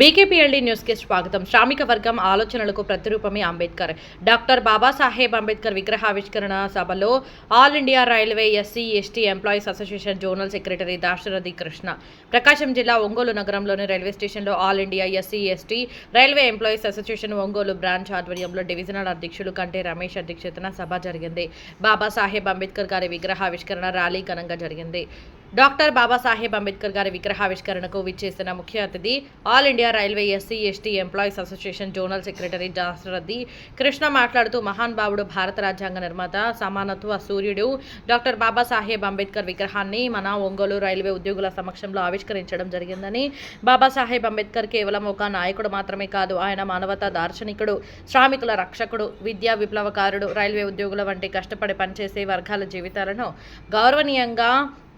బీకేపీఎల్డీ న్యూస్కి స్వాగతం. శ్రామిక వర్గం ఆలోచనలకు ప్రతిరూపమే అంబేద్కర్. డాక్టర్ బాబాసాహెబ్ అంబేద్కర్ విగ్రహావిష్కరణ సభలో all India railway SC ST employees association zonal secretary Dasarathi Krishna. Prakasam జిల్లా ఒంగోలు నగరంలోని రైల్వే స్టేషన్లో all India SC ST railway employees association Ongole branch ఆధ్వర్యంలో డివిజనల్ అధ్యక్షులు కంటే రమేష్ అధ్యక్షతన సభ జరిగింది. బాబాసాహెబ్ అంబేద్కర్ గారి విగ్రహావిష్కరణ ర్యాలీ ఘనంగా జరిగింది. డాక్టర్ బాబాసాహెబ్ అంబేద్కర్ గారి విగ్రహావిష్కరణకు విచ్చేసిన ముఖ్య అతిథి all India railway SC ST employees association zonal secretary Dasarathi Krishna మాట్లాడుతూ మహాన్ భావుడు భారత రాజ్యాంగ నిర్మాత సమానత్వ సూర్యుడు. డాక్టర్ బాబాసాహెబ్ అంబేద్కర్ విగ్రహాన్ని మన ఒంగోలు రైల్వే ఉద్యోగుల సమక్షంలో ఆవిష్కరించడం జరిగిందని. బాబాసాహెబ్ అంబేద్కర్ కేవలం ఒక నాయకుడు మాత్రమే కాదు ఆయన మానవతా దార్శనికుడు శ్రామికుల రక్షకుడు విద్యా విప్లవకారుడు రైల్వే ఉద్యోగుల వంటి కష్టపడి పనిచేసే వర్గాల జీవితాలను గౌరవనీయంగా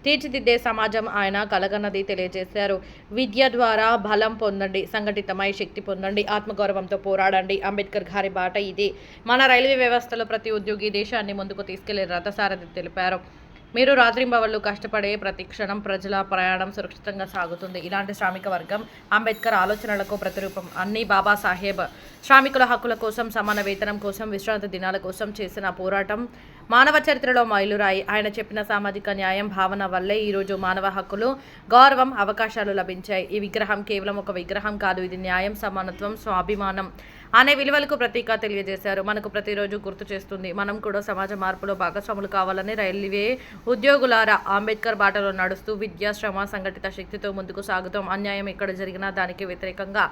తీర్చిదిద్దే సమాజం ఆయన కలగన్నది తెలియజేశారు. విద్య ద్వారా బలం పొందండి సంఘటితమై శక్తి పొందండి ఆత్మగౌరవంతో పోరాడండి. అంబేద్కర్ గారి బాట ఇది. మన రైల్వే వ్యవస్థలో ప్రతి ఉద్యోగి దేశాన్ని ముందుకు తీసుకెళ్ళే రథసారథి తెలిపారు. మీరు రాత్రింబవళ్ళు కష్టపడే ప్రతి క్షణం ప్రజల ప్రయాణం సురక్షితంగా సాగుతుంది. ఇలాంటి శ్రామిక వర్గం అంబేద్కర్ ఆలోచనలకు ప్రతిరూపం. అన్ని బాబాసాహెబ్ శ్రామికుల హక్కుల కోసం సమాన వేతనం కోసం విశ్రాంతి దినాల కోసం చేసిన పోరాటం మానవ చరిత్రలో మైలురాయి. ఆయన చెప్పిన సామాజిక న్యాయం భావన వల్లే ఈరోజు మానవ హక్కులు గౌరవం అవకాశాలు లభించాయి. ఈ విగ్రహం కేవలం ఒక విగ్రహం కాదు. ఇది న్యాయం సమానత్వం స్వాభిమానం. అనే విలువలకు ప్రతీక తెలియజేశారు. మనకు ప్రతిరోజు గుర్తు చేస్తుంది మనం కూడా సమాజ మార్పులో భాగస్వాములు కావాలని రైల్వే ఉద్యోగులారా అంబేద్కర్ బాటలో నడుస్తూ విద్యాశ్రమ సంఘటిత శక్తితో ముందుకు సాగుతాం. అన్యాయం ఎక్కడ జరిగినా దానికి వ్యతిరేకంగా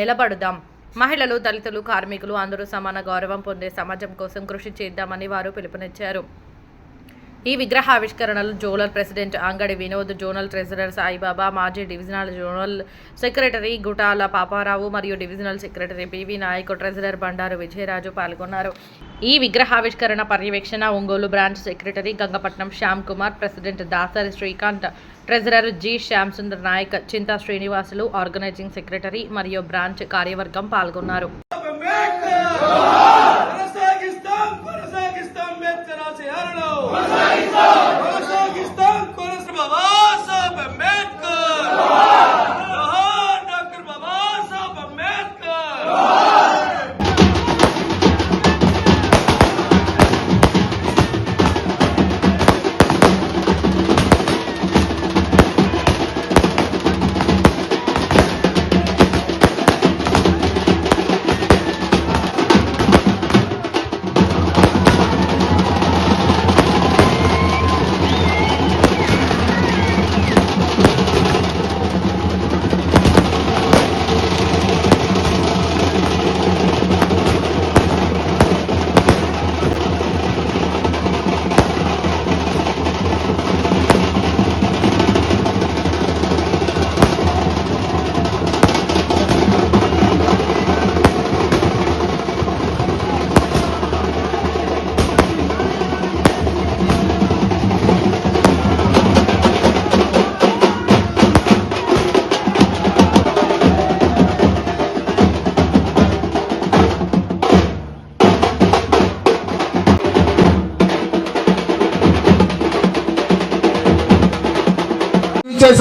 నిలబడుదాం. మహిళలు దళితులు కార్మికులు అందరూ సమాన గౌరవం పొందే సమాజం కోసం కృషి చేద్దామని వారు పిలుపునిచ్చారు. ఈ విగ్రహ ఆవిష్కరణలు జోనల్ ప్రెసిడెంట్ అంగడి వినోద్ జోనల్ ట్రెజరర్ సాయిబాబా మాజీ divisional zonal secretary Gutala Paparao మరియు divisional secretary P V Nayak treasurer Bandaru Vijayaraju పాల్గొన్నారు. ఈ విగ్రహావిష్కరణ పర్యవేక్షణ Ongole branch secretary Gangapatnam Shyam Kumar president Dasari Srikanth treasurer G Shyam Sundar Nayak Chinta Srinivasulu organizing secretary మరియు branch కార్యవర్గం పాల్గొన్నారు.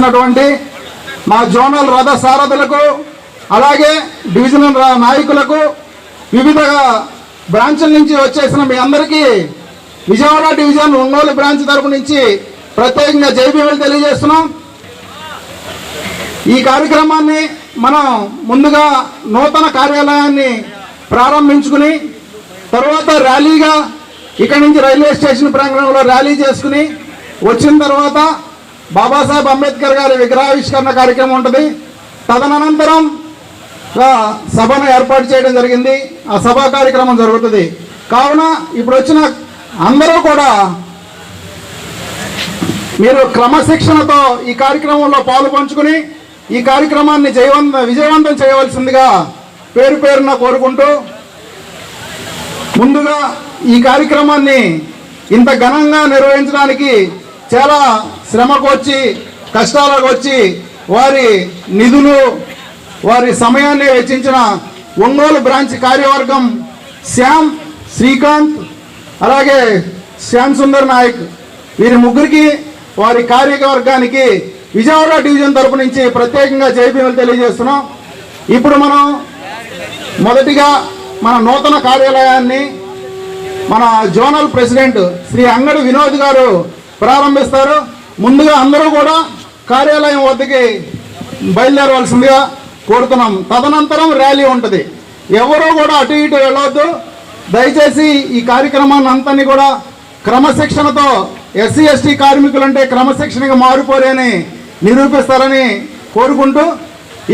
చేసినటువంటి మా జోనల్ రథ సారథులకు అలాగే డివిజనల్ నాయకులకు వివిధ బ్రాంచ్ల నుంచి వచ్చేసిన మీ అందరికీ విజయవాడ డివిజన్ ఒంగోలు బ్రాంచ్ తరపు నుంచి ప్రత్యేకంగా జైబీలు తెలియజేస్తున్నాం. ఈ కార్యక్రమాన్ని మనం ముందుగా నూతన కార్యాలయాన్ని ప్రారంభించుకుని తర్వాత ర్యాలీగా ఇక్కడి నుంచి రైల్వే స్టేషన్ ప్రాంగణంలో ర్యాలీ చేసుకుని వచ్చిన తర్వాత బాబాసాహెబ్ అంబేద్కర్ గారి విగ్రహావిష్కరణ కార్యక్రమం ఉంటుంది. తదనంతరం సభను ఏర్పాటు చేయడం జరిగింది. ఆ సభా కార్యక్రమం జరుగుతుంది. కావున ఇప్పుడు వచ్చిన అందరూ కూడా మీరు క్రమశిక్షణతో ఈ కార్యక్రమంలో పాలు పంచుకుని ఈ కార్యక్రమాన్ని జయవంత విజయవంతం చేయవలసిందిగా పేరు పేరున కోరుకుంటూ ముందుగా ఈ కార్యక్రమాన్ని ఇంత ఘనంగా నిర్వహించడానికి చాలా శ్రమకు వచ్చి కష్టాలకు వచ్చి వారి నిధులు వారి సమయాన్ని వెచ్చించిన ఒంగోలు బ్రాంచ్ కార్యవర్గం శ్యామ్ శ్రీకాంత్ అలాగే శ్యామ్ సుందర్ నాయక్. వీరి ముగ్గురికి వారి కార్యవర్గానికి విజయవాడ డివిజన్ తరపు నుంచి ప్రత్యేకంగా జైబీలు తెలియజేస్తున్నాం. ఇప్పుడు మనం మొదటిగా మన నూతన కార్యాలయాన్ని మన జోనల్ ప్రెసిడెంట్ శ్రీ అంగడి వినోద్ గారు ప్రారంభిస్తారు. ముందుగా అందరూ కూడా కార్యాలయం వద్దకి బయలుదేరవలసిందిగా కోరుతున్నాం. తదనంతరం ర్యాలీ ఉంటుంది. ఎవరూ కూడా అటు ఇటు వెళ్ళవద్దు దయచేసి ఈ కార్యక్రమాన్ని అంతని కూడా క్రమశిక్షణతో ఎస్సీ ఎస్టీ కార్మికులంటే క్రమశిక్షణగా మారిపోలేని నిరూపిస్తారని కోరుకుంటూ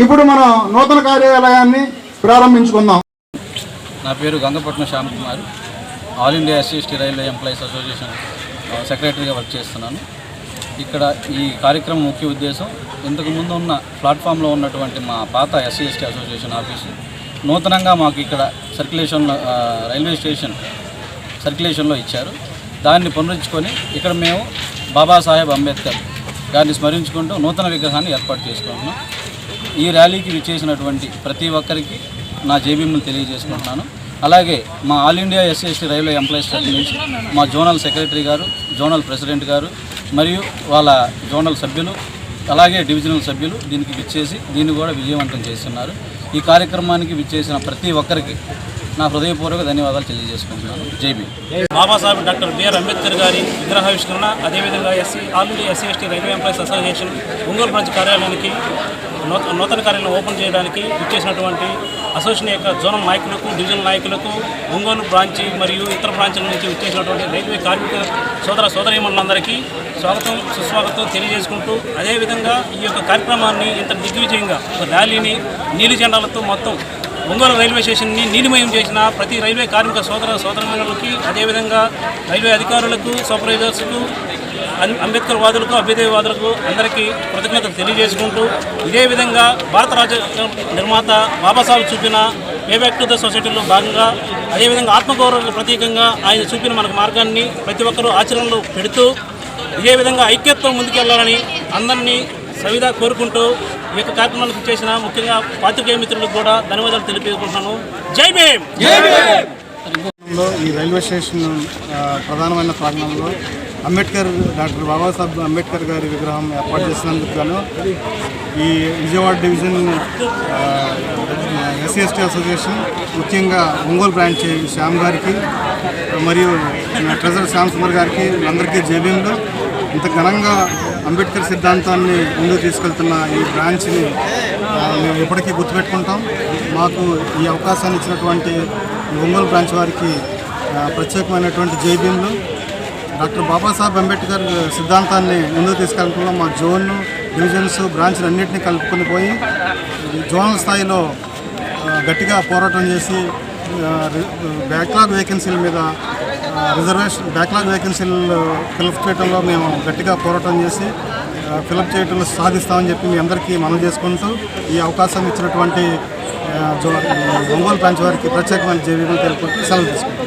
ఇప్పుడు మనం నూతన కార్యాలయాన్ని ప్రారంభించుకుందాం. నా పేరు Gangapatnam Shyam Kumar. All India SC ST railway employees association. సెక్రటరీగా వర్క్ చేస్తున్నాను. ఇక్కడ ఈ కార్యక్రమం ముఖ్య ఉద్దేశం ఇంతకుముందు ఉన్న ప్లాట్ఫామ్లో ఉన్నటువంటి మా పాత ఎస్సీ ఎస్టీ అసోసియేషన్ ఆఫీసు నూతనంగా మాకు ఇక్కడ సర్క్యులేషన్లో రైల్వే స్టేషన్ సర్క్యులేషన్లో ఇచ్చారు. దాన్ని పునరుచ్చుకొని ఇక్కడ మేము బాబాసాహెబ్ అంబేద్కర్ గారిని స్మరించుకుంటూ నూతన విగ్రహాన్ని ఏర్పాటు చేసుకుంటున్నాం. ఈ ర్యాలీకి విచ్చేసినటువంటి ప్రతి ఒక్కరికి నా జేబీఎంలు తెలియజేసుకుంటున్నాను. అలాగే మా all India SC ST railway employees తరఫు నుంచి మా జోనల్ సెక్రటరీ గారు జోనల్ ప్రెసిడెంట్ గారు మరియు వాళ్ళ జోనల్ సభ్యులు అలాగే డివిజనల్ సభ్యులు దీనికి విచ్చేసి దీన్ని కూడా విజయవంతం చేస్తున్నారు. ఈ కార్యక్రమానికి విచ్చేసిన ప్రతి ఒక్కరికి నా హృదయపూర్వక ధన్యవాదాలు తెలియజేసుకుంటున్నాను. Jai Bhim Babasaheb doctor B R Ambedkar గారి విగ్రహావిష్కరణ అదేవిధంగా SC already SC ST railway employees association Ongole branch కార్యాలయానికి నూతన కార్యాలయం ఓపెన్ చేయడానికి ఇచ్చేసినటువంటి అసోసియేషన్ యొక్క జోనల్ నాయకులకు డివిజనల్ నాయకులకు ఒంగోలు బ్రాంచి మరియు ఇతర బ్రాంచ్ల నుంచి ఇచ్చేసినటువంటి రైల్వే కార్మిక సోదర సోదరీమణులందరికీ స్వాగతం సుస్వాగతం తెలియజేసుకుంటూ అదేవిధంగా ఈ యొక్క కార్యక్రమాన్ని ఇంత దిగ్విజయంగా ఒక ర్యాలీని నీలి జెండాలతో మొత్తం ఒంగోలు రైల్వే స్టేషన్ని నీలిమయం చేసిన ప్రతి రైల్వే కార్మిక సోదర సోదరులకి అదేవిధంగా రైల్వే అధికారులకు సూపర్వైజర్స్కు అంబేద్కర్ వాదులకు అభ్యుదయవాదులకు అందరికీ కృతజ్ఞతలు తెలియజేసుకుంటూ ఇదే విధంగా భారత రాజ్య నిర్మాత బాబాసాహెబ్ చూపిన పే బ్యాక్ టు ద సొసైటీలో భాగంగా అదేవిధంగా ఆత్మగౌరవ ప్రతీకంగా ఆయన చూపిన మనకు మార్గాన్ని ప్రతి ఒక్కరూ ఆచరణలో పెడుతూ ఇదే విధంగా ఐక్యత్వం ముందుకెళ్ళాలని అందరినీ సవిదా కోరుకుంటూ ఈ యొక్క కార్యక్రమానికి చేసిన ముఖ్యంగా పాత్రికేయ మిత్రులకు కూడా ధన్యవాదాలు తెలియజేసుకుంటున్నాను. జై భీమ్! ఈ రైల్వే స్టేషన్ ప్రధానమైన ప్రాంగణంలో అంబేద్కర్ డాక్టర్ బాబాసాహెబ్ అంబేద్కర్ గారి విగ్రహం ఏర్పాటు చేసినందుకు గాను ఈ Vijayawada division SC ST association ముఖ్యంగా ఒంగోలు బ్రాంచ్ శ్యామ్ గారికి మరియు ట్రెజర్ శ్యామ్ సుందర్ గారికి అందరికీ జేబీఎంలు ఇంత ఘనంగా అంబేద్కర్ సిద్ధాంతాన్ని ముందుకు తీసుకెళ్తున్న ఈ బ్రాంచ్ని మేము ఎప్పటికీ గుర్తుపెట్టుకుంటాం. మాకు ఈ అవకాశాన్ని ఇచ్చినటువంటి ఒంగోలు బ్రాంచ్ వారికి ప్రత్యేకమైనటువంటి జైబీన్లు డాక్టర్ బాబాసాహెబ్ అంబేద్కర్ సిద్ధాంతాన్ని ముందుకు తీసుకెళ్ళడంలో మా జోన్లు డివిజన్స్ బ్రాంచ్లు అన్నింటినీ కలుపుకొని పోయి జోనల్ స్థాయిలో గట్టిగా పోరాటం చేసి బ్యాక్లాగ్ వేకెన్సీల మీద రిజర్వేషన్ బ్యాక్లాగ్ వేకెన్సీలు ఫిలప్ చేయడంలో మేము గట్టిగా పోరాటం చేసి ఫిలప్ చేయడంలో సాధిస్తామని చెప్పి మీ అందరికీ మనం చేసుకుంటూ ఈ అవకాశం ఇచ్చినటువంటి జో- ఒంగోలు బ్రాంచ్ వారికి ప్రత్యేకమైన జీవితం తెలుపుకుంటూ సెలవు తీసుకుంటాం